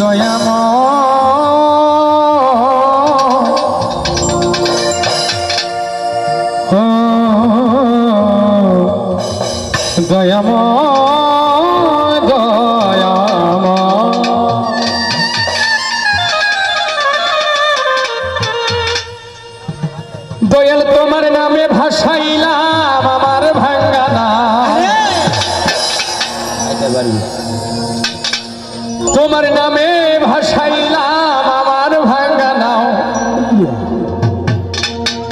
দয়াম দয়াম দয়াম দয়াল তোমার নামে ভাসাইলাম আমার তোমার নামে ভাসাইলাম, আমার ভাঙ্গানাও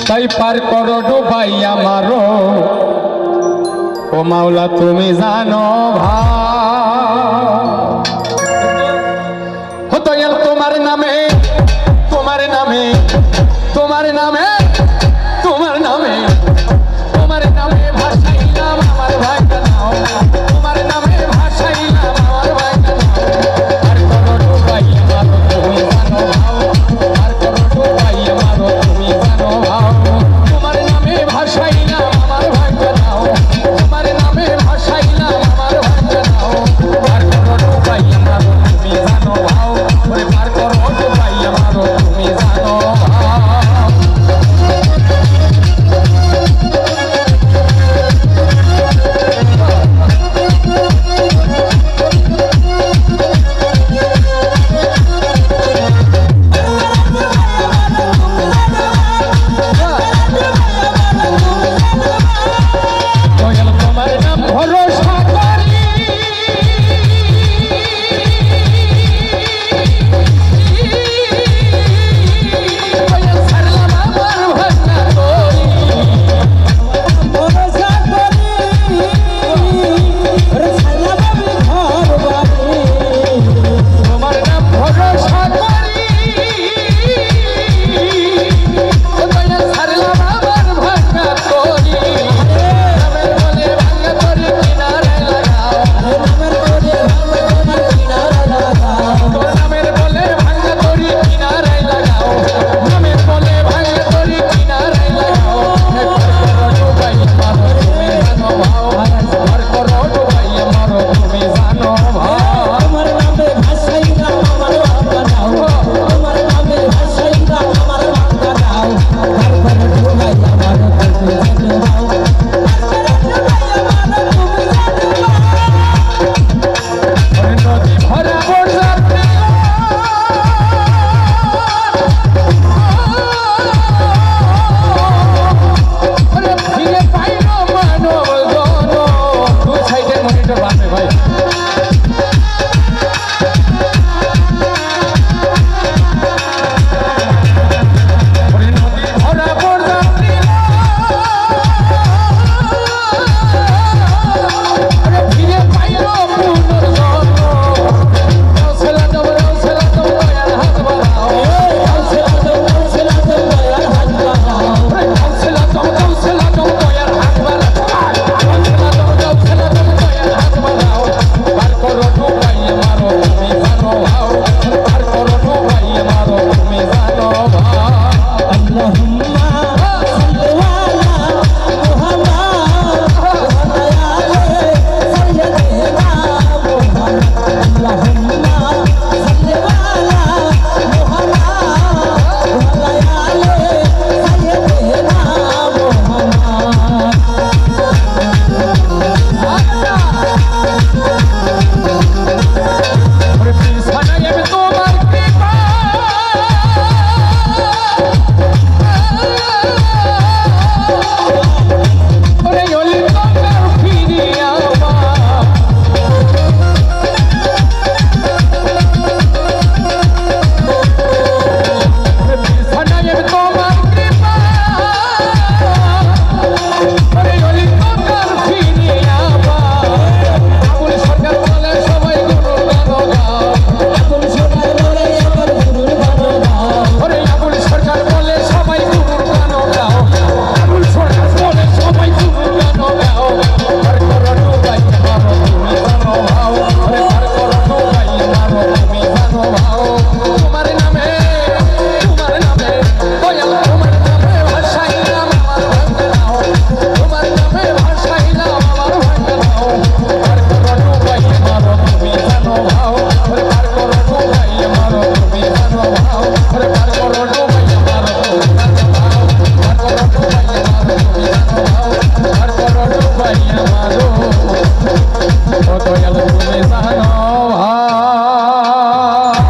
তাই পার করো ডুবাই আমারও। ও মাওলা, তুমি জানো ভা দয়াল, তোমার নামে তোমার নামে তোমার নামে